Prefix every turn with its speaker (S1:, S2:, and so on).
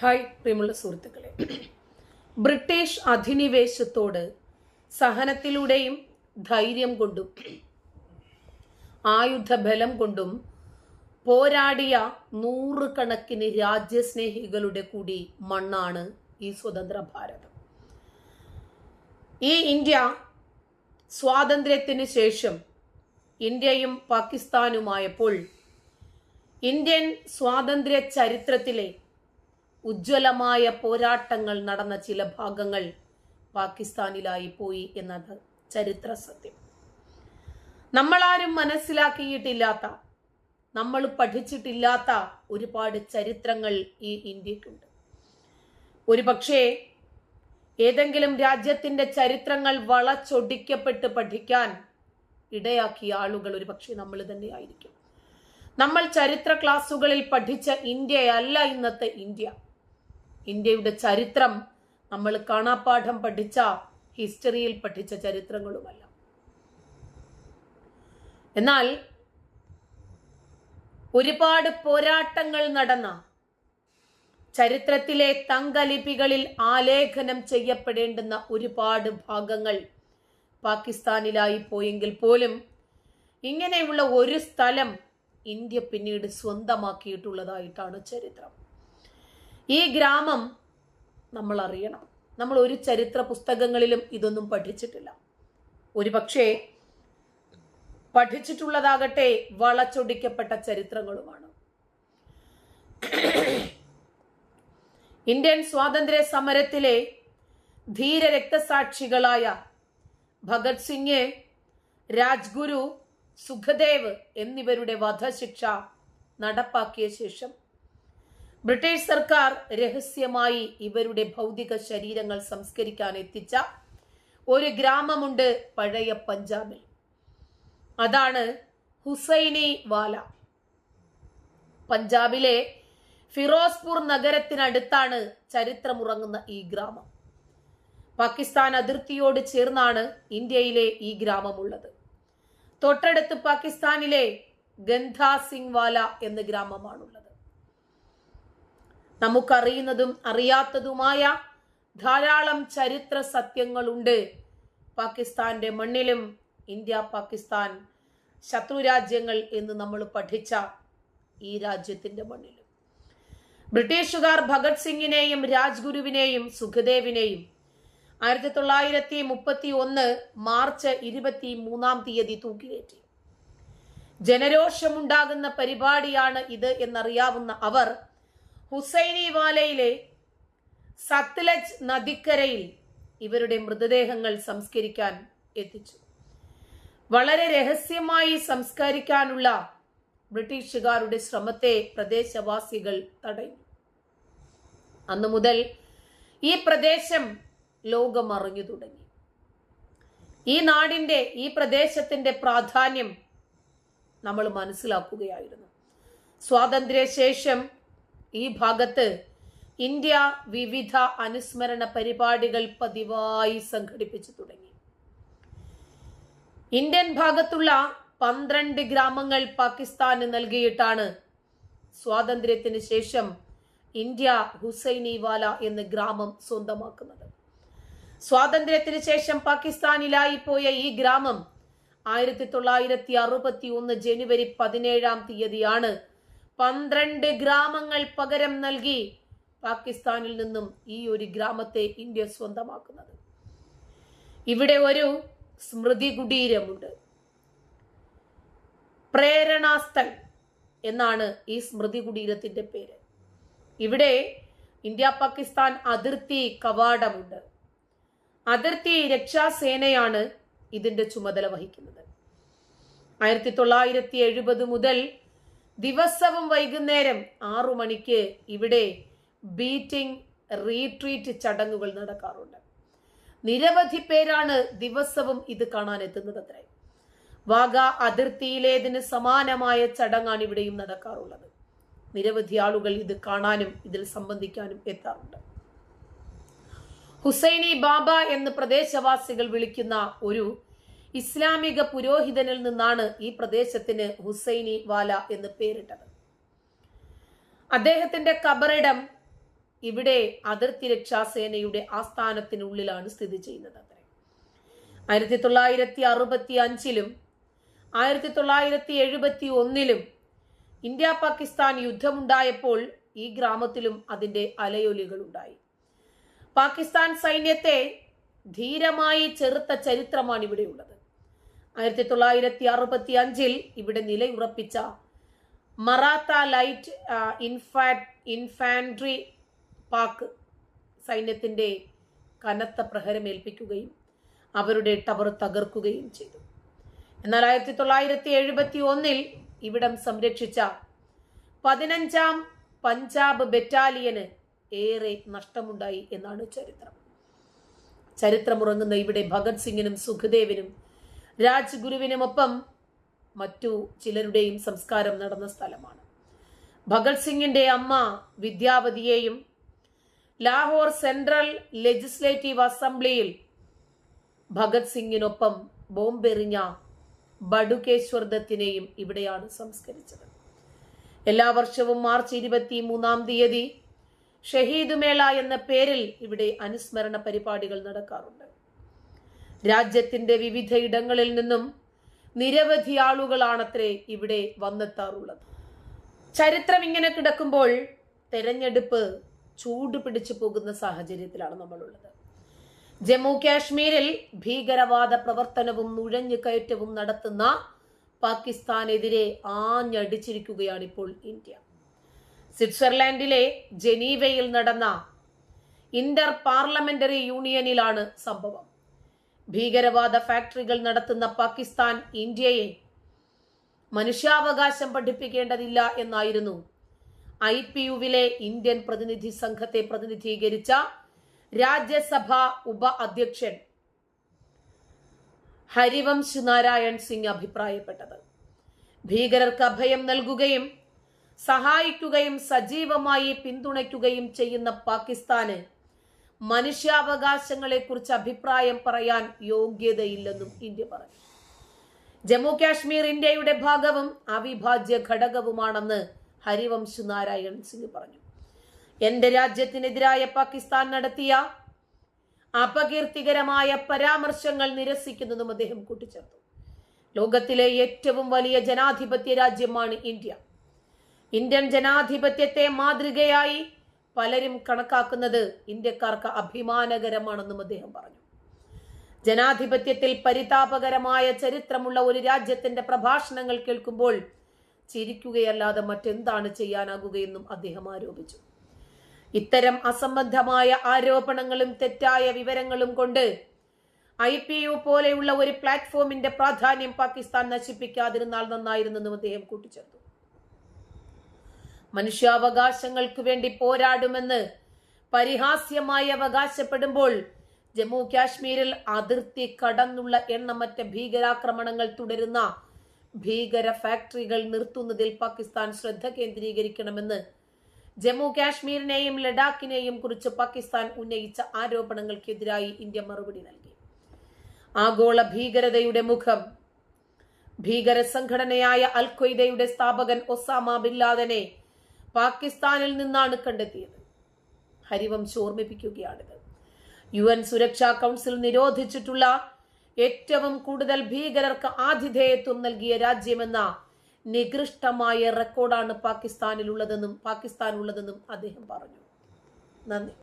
S1: Hi പ്രിയമുള്ള സുഹൃത്തുക്കളെ. British അധിനിവേശത്തോട് സഹനത്തിലൂടെയും ധൈര്യം കൊണ്ടും ആയുധബലം കൊണ്ടും പോരാടിയ നൂറുകണക്കിന് രാജ്യസ്നേഹികളുടെ കൂടി മണ്ണാണ് ഈ സ്വതന്ത്ര ഭാരതം. ഈ ഇന്ത്യ സ്വാതന്ത്ര്യത്തിന് ശേഷം ഇന്ത്യയും പാകിസ്ഥാനുമായപ്പോൾ ഇന്ത്യൻ സ്വാതന്ത്ര്യ ചരിത്രത്തിലെ ഉജ്ജ്വലമായ പോരാട്ടങ്ങൾ നടന്ന ചില ഭാഗങ്ങൾ പാകിസ്ഥാനിലായി പോയി എന്നത് ചരിത്ര സത്യം. നമ്മളാരും മനസ്സിലാക്കിയിട്ടില്ലാത്ത നമ്മൾ പഠിച്ചിട്ടില്ലാത്ത ഒരുപാട് ചരിത്രങ്ങൾ ഈ ഇന്ത്യക്കുണ്ട് ഒരു പക്ഷേ ഏതെങ്കിലും രാജ്യത്തിന്റെ ചരിത്രങ്ങൾ വളച്ചൊടിക്കപ്പെട്ട് പഠിക്കാൻ ഇടയാക്കിയ ആളുകൾ ഒരു പക്ഷേ നമ്മൾ തന്നെ ആയിരിക്കും. നമ്മൾ ചരിത്ര ക്ലാസ്സുകളിൽ പഠിച്ച ഇന്ത്യയല്ല ഇന്നത്തെ ഇന്ത്യ. ഇന്ത്യയുടെ ചരിത്രം നമ്മൾ കാണാപ്പാഠം പഠിച്ച ഹിസ്റ്ററിയിൽ പഠിച്ച ചരിത്രങ്ങളുമല്ല. എന്നാൽ ഒരുപാട് പോരാട്ടങ്ങൾ നടന്ന ചരിത്രത്തിലെ തങ്കലിപികളിൽ ആലേഖനം ചെയ്യപ്പെടേണ്ടുന്ന ഒരുപാട് ഭാഗങ്ങൾ പാകിസ്ഥാനിലായി പോയെങ്കിൽ പോലും ഇങ്ങനെയുള്ള ഒരു സ്ഥലം ഇന്ത്യ പിന്നീട് സ്വന്തമാക്കിയിട്ടുള്ളതായിട്ടാണ് ചരിത്രം. ഈ ഗ്രാമം നമ്മൾ അറിയണം നമ്മൾ ഒരു ചരിത്ര പുസ്തകങ്ങളിലും ഇതൊന്നും പഠിച്ചിട്ടില്ല. ഒരു പക്ഷേ പഠിച്ചിട്ടുള്ളതാകട്ടെ വളച്ചൊടിക്കപ്പെട്ട ചരിത്രങ്ങളുമാണ്. ഇന്ത്യൻ സ്വാതന്ത്ര്യ സമരത്തിലെ ധീര രക്തസാക്ഷികളായ ഭഗത് സിംഗ് രാജ്ഗുരു സുഖദേവ് എന്നിവരുടെ വധശിക്ഷ നടപ്പാക്കിയ ശേഷം ബ്രിട്ടീഷ് സർക്കാർ രഹസ്യമായി ഇവരുടെ ഭൗതിക ശരീരങ്ങൾ സംസ്കരിക്കാൻ എത്തിച്ച ഒരു ഗ്രാമമുണ്ട് പഴയ പഞ്ചാബിൽ. അതാണ് ഹുസൈനി വാല. പഞ്ചാബിലെ ഫിറോസ്പൂർ നഗരത്തിനടുത്താണ് ചരിത്രമുറങ്ങുന്ന ഈ ഗ്രാമം. പാകിസ്ഥാൻ അതിർത്തിയോട് ചേർന്നാണ് ഇന്ത്യയിലെ ഈ ഗ്രാമമുള്ളത്. തൊട്ടടുത്ത് പാകിസ്ഥാനിലെ ഗന്ധാ സിംഗ് വാല എന്ന ഗ്രാമമാണുള്ളത്. നമുക്കറിയുന്നതും അറിയാത്തതുമായ ധാരാളം ചരിത്ര സത്യങ്ങളുണ്ട്. പാകിസ്ഥാന്റെ മണ്ണിലും ഇന്ത്യ പാകിസ്ഥാൻ ശത്രുരാജ്യങ്ങൾ എന്ന് നമ്മൾ പഠിച്ച ഈ രാജ്യത്തിന്റെ മണ്ണിലും. ബ്രിട്ടീഷുകാർ ഭഗത് സിംഗിനെയും രാജ്ഗുരുവിനെയും സുഖദേവിനെയും ആയിരത്തി തൊള്ളായിരത്തി മുപ്പത്തി ഒന്ന് മാർച്ച് ഇരുപത്തി മൂന്നാം തീയതി തൂക്കിലേറ്റി. ജനരോഷമുണ്ടാകുന്ന പരിപാടിയാണ് ഇത് എന്നറിയാവുന്ന അവർ ഹുസൈനി വാലയിലെ സത്ലജ് നദിക്കരയിൽ ഇവരുടെ മൃതദേഹങ്ങൾ സംസ്കരിക്കാൻ എത്തിച്ചു. വളരെ രഹസ്യമായി സംസ്കരിക്കാനുള്ള ബ്രിട്ടീഷുകാരുടെ ശ്രമത്തെ പ്രദേശവാസികൾ തടഞ്ഞു. അന്നു മുതൽ ഈ പ്രദേശം ലോകമറിഞ്ഞു തുടങ്ങി. ഈ നാടിന്റെ ഈ പ്രദേശത്തിന്റെ പ്രാധാന്യം നമ്മൾ മനസ്സിലാക്കുകയായിരുന്നു. സ്വാതന്ത്ര്യശേഷം ഈ ഭാഗത്ത് ഇന്ത്യ വിവിധ അനുസ്മരണ പരിപാടികൾ പതിവായി സംഘടിപ്പിച്ചു തുടങ്ങി. ഇന്ത്യൻ ഭാഗത്തുള്ള പന്ത്രണ്ട് ഗ്രാമങ്ങൾ പാകിസ്ഥാന് നൽകിയിട്ടാണ് സ്വാതന്ത്ര്യത്തിന് ശേഷം ഇന്ത്യ ഹുസൈനിവാല എന്ന ഗ്രാമം സ്വന്തമാക്കുന്നത്. സ്വാതന്ത്ര്യത്തിന് ശേഷം പാകിസ്ഥാനിലായി പോയ ഈ ഗ്രാമം ആയിരത്തി തൊള്ളായിരത്തി അറുപത്തി ഒന്ന് ജനുവരി പതിനേഴാം തീയതിയാണ് പന്ത്രണ്ട് ഗ്രാമങ്ങൾ പകരം നൽകി പാകിസ്ഥാനിൽ നിന്നും ഈ ഒരു ഗ്രാമത്തെ ഇന്ത്യ സ്വന്തമാക്കുന്നത്. ഇവിടെ ഒരു സ്മൃതി കുടീരമുണ്ട്. പ്രേരണാസ്ഥൽ എന്നാണ് ഈ സ്മൃതി കുടീരത്തിന്റെ പേര്. ഇവിടെ ഇന്ത്യ പാകിസ്ഥാൻ അതിർത്തി കവാടമുണ്ട്. അതിർത്തി രക്ഷാസേനയാണ് ഇതിന്റെ ചുമതല വഹിക്കുന്നത്. ആയിരത്തി തൊള്ളായിരത്തി എഴുപത് മുതൽ ദിവസവും വൈകുന്നേരം ആറു മണിക്ക് ഇവിടെ ബീറ്റിംഗ് റീട്രീറ്റ് ചടങ്ങുകൾ നടക്കാറുണ്ട്. നിരവധി പേരാണ് ദിവസവും ഇത് കാണാൻ എത്തുന്നത് അത്രേ. വാഗ അതിർത്തിയിലേതിന് സമാനമായ ചടങ്ങാണ് ഇവിടെയും നടക്കാറുള്ളത്. നിരവധി ആളുകൾ ഇത് കാണാനും ഇതിൽ സംബന്ധിക്കാനും എത്താറുണ്ട്. ഹുസൈനി ബാബ എന്ന് പ്രദേശവാസികൾ വിളിക്കുന്ന ഒരു ഇസ്ലാമിക പുരോഹിതനിൽ നിന്നാണ് ഈ പ്രദേശത്തിന് ഹുസൈനി വാല എന്ന് പേരിട്ടത്. അദ്ദേഹത്തിന്റെ കബറിടം ഇവിടെ അതിർത്തി രക്ഷാസേനയുടെ ആസ്ഥാനത്തിനുള്ളിലാണ് സ്ഥിതി ചെയ്യുന്നത് അത്രേ. ആയിരത്തി തൊള്ളായിരത്തി അറുപത്തി അഞ്ചിലും ആയിരത്തി തൊള്ളായിരത്തി എഴുപത്തി ഒന്നിലും ഇന്ത്യ പാകിസ്ഥാൻ യുദ്ധമുണ്ടായപ്പോൾ ഈ ഗ്രാമത്തിലും അതിന്റെ അലയൊലികൾ ഉണ്ടായി പാകിസ്ഥാൻ സൈന്യത്തെ ധീരമായി ചെറുത്ത ചരിത്രമാണ് ഇവിടെയുള്ളത് ആയിരത്തി തൊള്ളായിരത്തി അറുപത്തി അഞ്ചിൽ ഇവിടെ നിലയുറപ്പിച്ച മറാത്ത ലൈറ്റ് ഇൻഫാ ഇൻഫാൻട്രി പാക്ക് സൈന്യത്തിന്റെ കനത്ത പ്രഹരമേൽപ്പിക്കുകയും അവരുടെ ടവർ തകർക്കുകയും ചെയ്തു. എന്നാൽ ആയിരത്തി തൊള്ളായിരത്തി എഴുപത്തി ഒന്നിൽ ഇവിടം സംരക്ഷിച്ച പതിനഞ്ചാം പഞ്ചാബ് ബറ്റാലിയന് ഏറെ നഷ്ടമുണ്ടായി എന്നാണ് ചരിത്രം. ചരിത്രമുറങ്ങുന്ന ഇവിടെ ഭഗത് സിംഗിനും സുഖദേവിനും രാജ്ഗുരുവിനുമൊപ്പം മറ്റു ചിലരുടെയും സംസ്കാരം നടന്ന സ്ഥലമാണ്. ഭഗത് സിംഗിന്റെ അമ്മ വിദ്യാവതിയെയും ലാഹോർ സെൻട്രൽ ലെജിസ്ലേറ്റീവ് അസംബ്ലിയിൽ ഭഗത് സിംഗിനൊപ്പം ബോംബെറിഞ്ഞ ബഡുകേശ്വർ ദത്തിനെയും ഇവിടെയാണ് സംസ്കരിച്ചത്. എല്ലാ വർഷവും മാർച്ച് ഇരുപത്തി മൂന്നാം തീയതി ഷഹീദ് മേള എന്ന പേരിൽ ഇവിടെ അനുസ്മരണ പരിപാടികൾ നടക്കാറുണ്ട്. രാജ്യത്തിന്റെ വിവിധയിടങ്ങളിൽ നിന്നും നിരവധി ആളുകളാണത്രേ ഇവിടെ വന്നെത്താറുള്ളത്. ചരിത്രം ഇങ്ങനെ കിടക്കുമ്പോൾ തെരഞ്ഞെടുപ്പ് ചൂട് പിടിച്ചു പോകുന്ന സാഹചര്യത്തിലാണ് നമ്മളുള്ളത്. ജമ്മു കാശ്മീരിൽ ഭീകരവാദ പ്രവർത്തനവും നുഴഞ്ഞു കയറ്റവും നടത്തുന്ന പാകിസ്ഥാനെതിരെ ആഞ്ഞടിച്ചിരിക്കുകയാണ് ഇപ്പോൾ ഇന്ത്യ. സ്വിറ്റ്സർലാൻഡിലെ ജനീവയിൽ നടന്ന ഇന്റർ പാർലമെന്ററി യൂണിയനിലാണ് സംഭവം. ഭീകരവാദ ഫാക്ടറികൾ നടത്തുന്ന പാകിസ്ഥാൻ ഇന്ത്യയെ മനുഷ്യാവകാശം പഠിപ്പിക്കേണ്ടതില്ല എന്നായിരുന്നു ഐ പി യുവിലെ ഇന്ത്യൻ പ്രതിനിധി സംഘത്തെ പ്രതിനിധീകരിച്ച രാജ്യസഭാ ഉപ അധ്യക്ഷൻ ഹരിവംശ് നാരായൺ സിംഗ് അഭിപ്രായപ്പെട്ടത്. ഭീകരർക്ക് അഭയം നൽകുകയും സഹായിക്കുകയും സജീവമായി പിന്തുണയ്ക്കുകയും ചെയ്യുന്ന പാകിസ്ഥാന് മനുഷ്യാവകാശങ്ങളെക്കുറിച്ച് അഭിപ്രായം പറയാൻ യോഗ്യതയില്ലെന്നും ഇന്ത്യ പറഞ്ഞു. ജമ്മു കാശ്മീർ ഇന്ത്യയുടെ ഭാഗവും അവിഭാജ്യ ഘടകവുമാണെന്ന് ഹരിവംശ് നാരായൺ സിംഗ് പറഞ്ഞു. എന്റെ രാജ്യത്തിനെതിരായ പാകിസ്ഥാൻ നടത്തിയ അപകീർത്തികരമായ പരാമർശങ്ങൾ നിരസിക്കുന്നതും അദ്ദേഹം കൂട്ടിച്ചേർത്തു. ലോകത്തിലെ ഏറ്റവും വലിയ ജനാധിപത്യ രാജ്യമാണ് ഇന്ത്യ. ഇന്ത്യൻ ജനാധിപത്യത്തെ മാതൃകയായി പലരും കണക്കാക്കുന്നത് ഇന്ത്യക്കാർക്ക് അഭിമാനകരമാണെന്നും അദ്ദേഹം പറഞ്ഞു. ജനാധിപത്യത്തിൽ പരിതാപകരമായ ചരിത്രമുള്ള ഒരു രാജ്യത്തിന്റെ പ്രഭാഷണങ്ങൾ കേൾക്കുമ്പോൾ ചിരിക്കുകയല്ലാതെ മറ്റെന്താണ് ചെയ്യാനാകുകയെന്നും അദ്ദേഹം ആരോപിച്ചു. ഇത്തരം അസംബന്ധമായ ആരോപണങ്ങളും തെറ്റായ വിവരങ്ങളും കൊണ്ട് ഐ പി യു പോലെയുള്ള ഒരു പ്ലാറ്റ്ഫോമിന്റെ പ്രാധാന്യം പാകിസ്ഥാൻ നശിപ്പിക്കാതിരുന്നാൽ നന്നായിരുന്നെന്നും അദ്ദേഹം കൂട്ടിച്ചേർത്തു. മനുഷ്യാവകാശങ്ങൾക്ക് വേണ്ടി പോരാടുമെന്ന് പരിഹാസ്യമായി അവകാശപ്പെടുമ്പോൾ ജമ്മു കാശ്മീരിൽ അതിർത്തി കടന്നുള്ള എണ്ണമറ്റ ഭീകരാക്രമണങ്ങൾ തുടരുന്ന ഭീകര ഫാക്ടറികൾ നിർത്തുന്നതിൽ പാകിസ്ഥാൻ ശ്രദ്ധ കേന്ദ്രീകരിക്കണമെന്ന് ജമ്മു കാശ്മീരിനെയും ലഡാക്കിനെയും കുറിച്ച് പാകിസ്ഥാൻ ഉന്നയിച്ച ആരോപണങ്ങൾക്കെതിരായി ഇന്ത്യ മറുപടി നൽകി. ആഗോള ഭീകരതയുടെ മുഖം ഭീകര സംഘടനയായ അൽ ഖ്വയ്ദയുടെ സ്ഥാപകൻ ഒസാമ ബിൻ ലാദനെ പാകിസ്ഥാനിൽ നിന്നാണ് കണ്ടെത്തിയത്. ഹരിവംശ് ഓർമ്മിപ്പിക്കുകയാണിത്. യു എൻ സുരക്ഷാ കൗൺസിൽ നിരോധിച്ചിട്ടുള്ള ഏറ്റവും കൂടുതൽ ഭീകരർക്ക് ആതിഥേയത്വം നൽകിയ രാജ്യമെന്ന നികൃഷ്ടമായ റെക്കോർഡാണ് പാകിസ്ഥാനിലുള്ളതെന്നും പാകിസ്ഥാനുള്ളതെന്നും അദ്ദേഹം പറഞ്ഞു. നന്ദി.